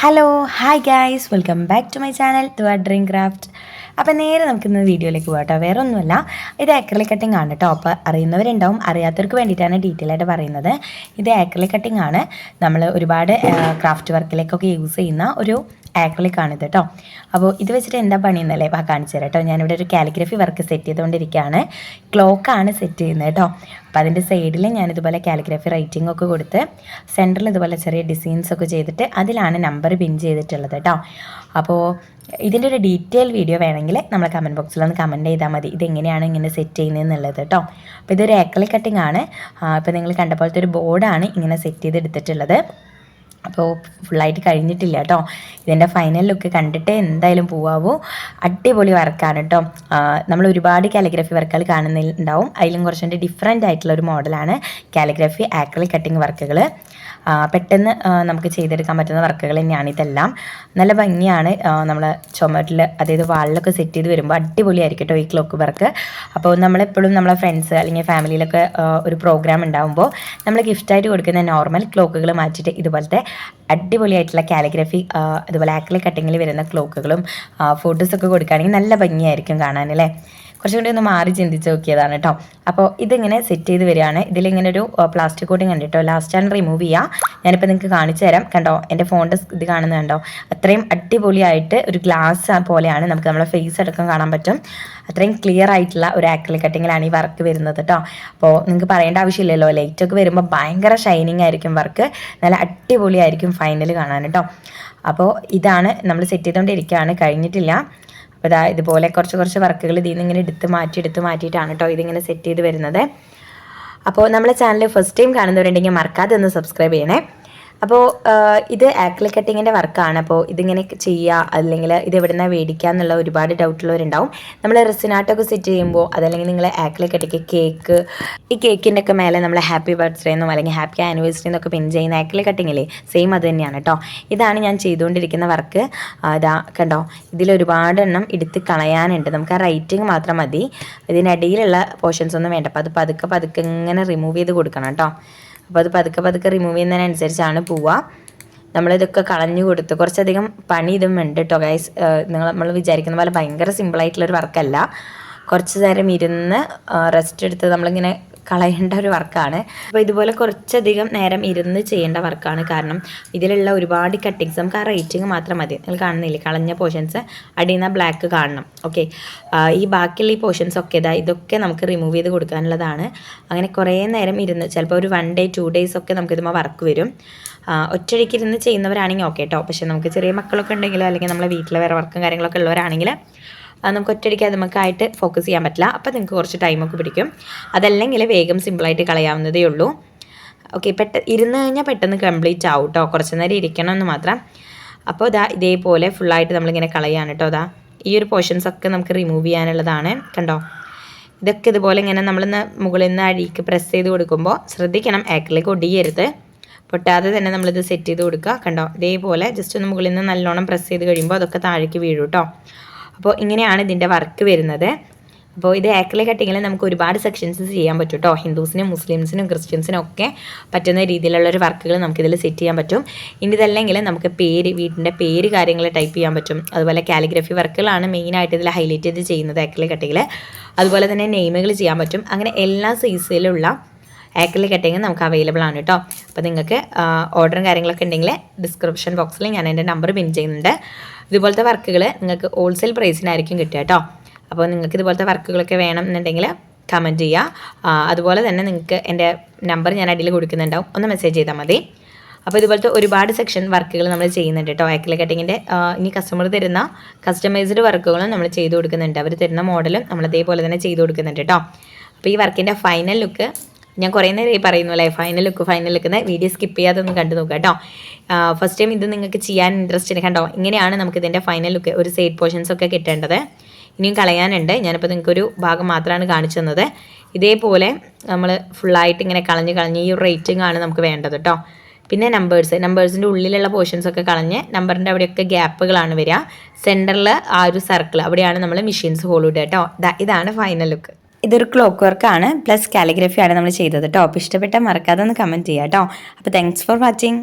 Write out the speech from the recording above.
Hello hi guys welcome back to my channel to ആ dream craft അപ്പോൾ നേരെ നമുക്ക് ഇന്ന് വീഡിയോയിലേക്ക് പോകാം കേട്ടോ വേറെ ഒന്നുമല്ല ഇത് ആക്രലി കട്ടിംഗ് ആണ് കേട്ടോ അപ്പോൾ അറിയുന്നവരുണ്ടാവും അറിയാത്തവർക്ക് വേണ്ടിയിട്ടാണ് ഡീറ്റെയിൽ ആയിട്ട് പറയുന്നത്. ഇത് ആക്രലി കട്ടിംഗ് ആണ്. നമ്മൾ ഒരുപാട് ക്രാഫ്റ്റ് വർക്കിലേക്കൊക്കെ യൂസ് ചെയ്യുന്ന ഒരു ആക്രലിക് ആണ് ഇത് കേട്ടോ അപ്പോൾ ഇത് വെച്ചിട്ട് എന്താ പണിയെന്നല്ലേ വാ കാണിച്ചു തരാം കേട്ടോ ഞാനിവിടെ ഒരു കാലിഗ്രഫി വർക്ക് സെറ്റ് ചെയ്തുകൊണ്ടിരിക്കുകയാണ് ക്ലോക്കാണ് സെറ്റ് ചെയ്യുന്നത് കേട്ടോ അപ്പോൾ അതിന്റെ സൈഡിൽ ഞാനിതുപോലെ കാലിഗ്രഫി റൈറ്റിംഗ് ഒക്കെ കൊടുത്ത് സെന്ററിൽ ഇതുപോലെ ചെറിയ ഡിസൈൻസ് ഒക്കെ ചെയ്തിട്ട് അതിലാണ് നമ്പർ പിൻ ചെയ്തിട്ടുള്ളത് കേട്ടോ അപ്പോൾ ഇതിന്റെ ഒരു ഡീറ്റെയിൽ വീഡിയോ വേണമെങ്കിൽ നമ്മൾ കമന്റ് ബോക്സിൽ ഒന്ന് കമന്റ് ചെയ്താൽ മതി. ഇതെങ്ങനെയാണ് ഇങ്ങനെ സെറ്റ് ചെയ്യുന്നതെന്നുള്ളത് കേട്ടോ അപ്പോൾ ഇതൊരു ഏക്കലി കട്ടിംഗ് ആണ്. ഇപ്പോൾ നിങ്ങൾ കണ്ട പോലത്തെ ഒരു ബോർഡാണ് ഇങ്ങനെ സെറ്റ് ചെയ്തെടുത്തിട്ടുള്ളത്. അപ്പോൾ ഫുള്ളായിട്ട് കഴിഞ്ഞിട്ടില്ല കേട്ടോ ഇതിന്റെ ഫൈനൽ ലുക്ക് കണ്ടിട്ട് എന്തായാലും പോവാവൂ. അടിപൊളി വർക്കാണ് കേട്ടോ നമ്മൾ ഒരുപാട് കാലിഗ്രഫി വർക്കുകൾ കാണുന്നുണ്ടാവും അതിലും കുറച്ചുകൂടി ഡിഫറെന്റ് ആയിട്ടുള്ള ഒരു മോഡലാണ് കാലിഗ്രഫി ആക്രൽ കട്ടിങ് വർക്കുകൾ പെട്ടെന്ന് നമുക്ക് ചെയ്തെടുക്കാൻ പറ്റുന്ന വർക്കുകൾ തന്നെയാണ് ഇതെല്ലാം. നല്ല ഭംഗിയാണ്. നമ്മൾ ചുമട്ടിൽ അതായത് വാളിലൊക്കെ സെറ്റ് ചെയ്ത് വരുമ്പോൾ അടിപൊളിയായിരിക്കും കേട്ടോ ഈ ക്ലോക്ക് വർക്ക് അപ്പോൾ നമ്മളെപ്പോഴും നമ്മളെ ഫ്രണ്ട്സ് അല്ലെങ്കിൽ ഫാമിലിയിലൊക്കെ ഒരു പ്രോഗ്രാം ഉണ്ടാകുമ്പോൾ നമ്മൾ ഗിഫ്റ്റായിട്ട് കൊടുക്കുന്ന നോർമൽ ക്ലോക്കുകൾ മാറ്റിയിട്ട് ഇതുപോലത്തെ അടിപൊളിയായിട്ടുള്ള കാലിഗ്രഫി അതുപോലെ ആക്കിലെ കട്ടിങ്ങിൽ വരുന്ന ക്ലോക്കുകളും ഫോട്ടോസൊക്കെ കൊടുക്കുകയാണെങ്കിൽ നല്ല ഭംഗിയായിരിക്കും കാണാൻ അല്ലേ? കുറച്ചും കൂടി ഒന്ന് മാറി ചിന്തിച്ച് നോക്കിയതാണ് കേട്ടോ. അപ്പോൾ ഇതിങ്ങനെ സെറ്റ് ചെയ്ത് വരികയാണ്. ഇതിലിങ്ങനെ ഒരു പ്ലാസ്റ്റിക് കോട്ടിങ് ഉണ്ട് കേട്ടോ. ലാസ്റ്റ് ആണ് റിമൂവ് ചെയ്യുക ഞാനിപ്പോൾ നിങ്ങൾക്ക് കാണിച്ചു തരാം. കണ്ടോ? എന്റെ ഫോണിന്റെ ഇത് കാണുന്നത് കണ്ടോ? അത്രയും അടിപൊളിയായിട്ട് ഒരു ഗ്ലാസ് പോലെയാണ് നമുക്ക് നമ്മുടെ ഫേസ് അടക്കം കാണാൻ പറ്റും. അത്രയും ക്ലിയർ ആയിട്ടുള്ള ഒരു ആക്രിലിക് കട്ടിങ്ങിലാണ് ഈ വർക്ക് വരുന്നത് കേട്ടോ. അപ്പോൾ നിങ്ങൾക്ക് പറയേണ്ട ആവശ്യമില്ലല്ലോ. ലൈറ്റൊക്കെ വരുമ്പോൾ ഭയങ്കര ഷൈനിങ് ആയിരിക്കും വർക്ക് നല്ല അടിപൊളിയായിരിക്കും ഫൈനൽ കാണാൻ കേട്ടോ. അപ്പോൾ ഇതാണ് നമ്മൾ സെറ്റ് ചെയ്തുകൊണ്ടിരിക്കുകയാണ് കഴിഞ്ഞിട്ടില്ല. അപ്പോൾ ഇതാ ഇതുപോലെ കുറച്ച് കുറച്ച് വർക്കുകൾ ഇതിൽ നിന്ന് ഇങ്ങനെ എടുത്ത് മാറ്റി എടുത്ത് മാറ്റിയിട്ടാണ് കേട്ടോ ഇതിങ്ങനെ സെറ്റ് ചെയ്ത് വരുന്നത്. അപ്പോൾ നമ്മളെ ചാനൽ ഫസ്റ്റ് ടൈം കാണുന്നവരുണ്ടെങ്കിൽ മറക്കാതെ ഒന്ന് സബ്സ്ക്രൈബ് ചെയ്യണേ. അപ്പോൾ ഇത് ആക്കിൾ കട്ടിങ്ങിന്റെ വർക്കാണ്. അപ്പോൾ ഇതിങ്ങനെ ചെയ്യുക അല്ലെങ്കിൽ ഇത് എവിടെ നിന്നാണ് മേടിക്കുക എന്നുള്ള ഒരുപാട് ഡൗട്ടുള്ളവരുണ്ടാവും നമ്മൾ റെസിനാട്ടൊക്കെ സെറ്റ് ചെയ്യുമ്പോൾ അതല്ലെങ്കിൽ നിങ്ങൾ ആക്കിൾ കട്ടിക്ക് കേക്ക് ഈ കേക്കിന്റെ ഒക്കെ മേലെ നമ്മൾ ഹാപ്പി ബർത്ത്ഡേ എന്നും അല്ലെങ്കിൽ ഹാപ്പി ആനിവേഴ്സറി എന്നൊക്കെ പിൻ ചെയ്യുന്ന ആക്രിലിക് കട്ടിങ്ങില്ലേ സെയിം അത് തന്നെയാണ് കേട്ടോ ഇതാണ് ഞാൻ ചെയ്തുകൊണ്ടിരിക്കുന്ന വർക്ക്. ഇതാ കണ്ടോ? ഇതിലൊരുപാട് എണ്ണം എടുത്ത് കളയാനുണ്ട്. നമുക്ക് ആ റൈറ്റിംഗ് മാത്രം മതി. ഇതിനിടയിലുള്ള പോർഷൻസ് ഒന്നും വേണ്ട. അപ്പോൾ അത് പതുക്കെ പതുക്കെ ഇങ്ങനെ റിമൂവ് ചെയ്ത് കൊടുക്കണം കേട്ടോ അപ്പോൾ അത് പതുക്കെ പതുക്കെ റിമൂവ് ചെയ്യുന്നതിനനുസരിച്ചാണ് പോവുക. നമ്മളിതൊക്കെ കളഞ്ഞു കൊടുത്ത് കുറച്ചധികം പണി ഇതും ഉണ്ട് കേട്ടോ ഗൈസ് നിങ്ങൾ നമ്മൾ വിചാരിക്കുന്ന പോലെ ഭയങ്കര സിമ്പിളായിട്ടുള്ളൊരു വർക്കല്ല കുറച്ച് നേരം ഇരുന്ന് റെസ്റ്റ് എടുത്ത് നമ്മളിങ്ങനെ കളയേണ്ട ഒരു വർക്കാണ്. അപ്പോൾ ഇതുപോലെ കുറച്ചധികം നേരം ഇരുന്ന് ചെയ്യേണ്ട വർക്കാണ് കാരണം ഇതിലുള്ള ഒരുപാട് കട്ടിങ്സ് നമുക്ക് ആ റേറ്റിംഗ് മാത്രം മതി. നിങ്ങൾ കാണുന്നില്ലേ? കളഞ്ഞ പോർഷൻസ് അടിയുന്ന ബ്ലാക്ക് കാണണം. ഓക്കെ ഈ ബാക്കിയുള്ള ഈ പോർഷൻസ് ഒക്കെ ഇതാ ഇതൊക്കെ നമുക്ക് റിമൂവ് ചെയ്ത് കൊടുക്കാനുള്ളതാണ്. അങ്ങനെ കുറേ നേരം ഇരുന്ന് ചിലപ്പോൾ ഒരു വൺ ഡേ ടു ഡേയ്സ് ഒക്കെ നമുക്ക് ഇതുമ്പോൾ വർക്ക് വരും. ഒറ്റയ്ക്ക് ഇരുന്ന് ചെയ്യുന്നവരാണെങ്കിൽ ഓക്കെ കേട്ടോ പക്ഷേ നമുക്ക് ചെറിയ മക്കളൊക്കെ ഉണ്ടെങ്കിൽ അല്ലെങ്കിൽ നമ്മളെ വീട്ടിലെ വേറെ വർക്കും കാര്യങ്ങളൊക്കെ ഉള്ളവരാണെങ്കിൽ നമുക്ക് ഒറ്റയടിക്ക് അത് നമുക്കായിട്ട് ഫോക്കസ് ചെയ്യാൻ പറ്റില്ല. അപ്പോൾ നിങ്ങൾക്ക് കുറച്ച് ടൈമൊക്കെ പിടിക്കും. അതല്ലെങ്കിൽ വേഗം സിമ്പിളായിട്ട് കളയാവുന്നതേ ഉള്ളൂ. ഓക്കെ പെട്ട ഇരുന്ന് കഴിഞ്ഞാൽ പെട്ടെന്ന് കംപ്ലീറ്റ് ആവും കേട്ടോ കുറച്ച് നേരം ഇരിക്കണം എന്ന് മാത്രം. അപ്പോൾ ഇതാ ഇതേപോലെ ഫുള്ളായിട്ട് നമ്മളിങ്ങനെ കളയാണ് കേട്ടോ അതാ ഈ ഒരു പോർഷൻസ് ഒക്കെ നമുക്ക് റിമൂവ് ചെയ്യാനുള്ളതാണ്. കണ്ടോ? ഇതൊക്കെ ഇതുപോലെ ഇങ്ങനെ നമ്മളിന്ന് മുകളിൽ നിന്ന് അഴിക്ക് പ്രസ് ചെയ്ത് കൊടുക്കുമ്പോൾ ശ്രദ്ധിക്കണം ആക്കിലേക്ക് ഒടിയരുത്. പൊട്ടാതെ തന്നെ നമ്മളിത് സെറ്റ് ചെയ്ത് കൊടുക്കുക. കണ്ടോ? ഇതേപോലെ ജസ്റ്റ് ഒന്ന് മുകളിൽ നിന്ന് നല്ലോണം പ്രസ് ചെയ്ത് കഴിയുമ്പോൾ അതൊക്കെ താഴേക്ക് വീഴും കേട്ടോ അപ്പോൾ ഇങ്ങനെയാണ് ഇതിന്റെ വർക്ക് വരുന്നത്. അപ്പോൾ ഇത് ഏക്കലെ കട്ടിങ്ങിൽ നമുക്ക് ഒരുപാട് സെക്ഷൻസ് ചെയ്യാൻ പറ്റും കേട്ടോ ഹിന്ദുസിനും മുസ്ലിംസിനും ക്രിസ്ത്യൻസിനും ഒക്കെ പറ്റുന്ന രീതിയിലുള്ള ഒരു വർക്കുകൾ നമുക്കിതിൽ സെറ്റ് ചെയ്യാൻ പറ്റും. ഇനി ഇതല്ലെങ്കിൽ നമുക്ക് പേര് വീടിന്റെ പേര് കാര്യങ്ങൾ ടൈപ്പ് ചെയ്യാൻ പറ്റും. അതുപോലെ കാലിഗ്രഫി വർക്കുകളാണ് മെയിനായിട്ട് ഇതിൽ ഹൈലൈറ്റ് ചെയ്ത് ചെയ്യുന്നത് ഏക്കലെ കട്ടിങ്ങിൽ അതുപോലെ തന്നെ നെയിമുകൾ ചെയ്യാൻ പറ്റും. അങ്ങനെ എല്ലാ സൈസിലുള്ള ആക്കലെ കട്ടിങ് നമുക്ക് അവൈലബിൾ ആണ് കേട്ടോ അപ്പോൾ നിങ്ങൾക്ക് ഓർഡറും കാര്യങ്ങളൊക്കെ ഉണ്ടെങ്കിൽ ഡിസ്ക്രിപ്ഷൻ ബോക്സിൽ ഞാൻ എന്റെ നമ്പർ പിൻ ചെയ്യുന്നുണ്ട്. ഇതുപോലത്തെ വർക്കുകൾ നിങ്ങൾക്ക് ഹോൾസെയിൽ പ്രൈസിനായിരിക്കും കിട്ടുക കേട്ടോ അപ്പോൾ നിങ്ങൾക്ക് ഇതുപോലത്തെ വർക്കുകളൊക്കെ വേണം എന്നുണ്ടെങ്കിൽ കമന്റ് ചെയ്യുക അതുപോലെ തന്നെ നിങ്ങൾക്ക് എന്റെ നമ്പർ ഞാൻ അടിയിൽ കൊടുക്കുന്നുണ്ടാവും. ഒന്ന് മെസ്സേജ് ചെയ്താൽ മതി. അപ്പോൾ ഇതുപോലത്തെ ഒരുപാട് സെക്ഷൻ വർക്കുകൾ നമ്മൾ ചെയ്യുന്നുണ്ട് കേട്ടോ ആക്കിലെ കട്ടിങ്ങിന്റെ ഇനി കസ്റ്റമർ തരുന്ന കസ്റ്റമൈസ്ഡ് വർക്കുകളും നമ്മൾ ചെയ്തു കൊടുക്കുന്നുണ്ട്. അവർ തരുന്ന മോഡലും നമ്മൾ അതേപോലെ തന്നെ ചെയ്തു കൊടുക്കുന്നുണ്ട് കേട്ടോ അപ്പോൾ ഈ വർക്കിന്റെ ഫൈനൽ ലുക്ക് ഞാൻ കുറേ നേരം ഈ പറയുന്നു അല്ലേ ഫൈനൽ ലുക്ക് ഫൈനൽ ലുക്കുന്ന വീഡിയോ സ്കിപ്പ് ചെയ്യാതെ ഒന്ന് കണ്ടു നോക്കുക കേട്ടോ. ഫസ്റ്റ് ടൈം ഇത് നിങ്ങൾക്ക് ചെയ്യാൻ ഇൻട്രസ്റ്റ് ഉണ്ട് കണ്ടോ? ഇങ്ങനെയാണ് നമുക്ക് ഇതിന്റെ ഫൈനൽ ലുക്ക് ഒരു സൈഡ് പോർഷൻസ് ഒക്കെ കിട്ടേണ്ടത്. ഇനിയും കളയാനുണ്ട്. ഞാനിപ്പോൾ നിങ്ങൾക്കൊരു ഭാഗം മാത്രമാണ് കാണിച്ചു തന്നത്. ഇതേപോലെ നമ്മൾ ഫുള്ളായിട്ട് ഇങ്ങനെ കളഞ്ഞ് കളഞ്ഞ് ഈ റേറ്റിംഗ് ആണ് നമുക്ക് വേണ്ടത് കേട്ടോ. പിന്നെ നമ്പേഴ്സ് നമ്പേഴ്സിന്റെ ഉള്ളിലുള്ള പോർഷൻസ് ഒക്കെ കളഞ്ഞ് നമ്പറിന്റെ അവിടെയൊക്കെ ഗ്യാപ്പുകളാണ് വരിക. സെന്ററിൽ ആ ഒരു സർക്കിൾ അവിടെയാണ് നമ്മൾ മെഷീൻസ് ഹോൾ ഇടുക കേട്ടോ. ഇതാണ് ഫൈനൽ ലുക്ക് ഇതൊരു ക്ലോക്ക് വർക്കാണ് പ്ലസ് കാലിഗ്രഫി ആണ് നമ്മൾ ചെയ്തത് കേട്ടോ അപ്പോൾ ഇഷ്ടപ്പെട്ടാൽ മറക്കാതെ ഒന്ന് കമന്റ് ചെയ്യാം കേട്ടോ അപ്പോൾ താങ്ക്സ് ഫോർ വാച്ചിങ്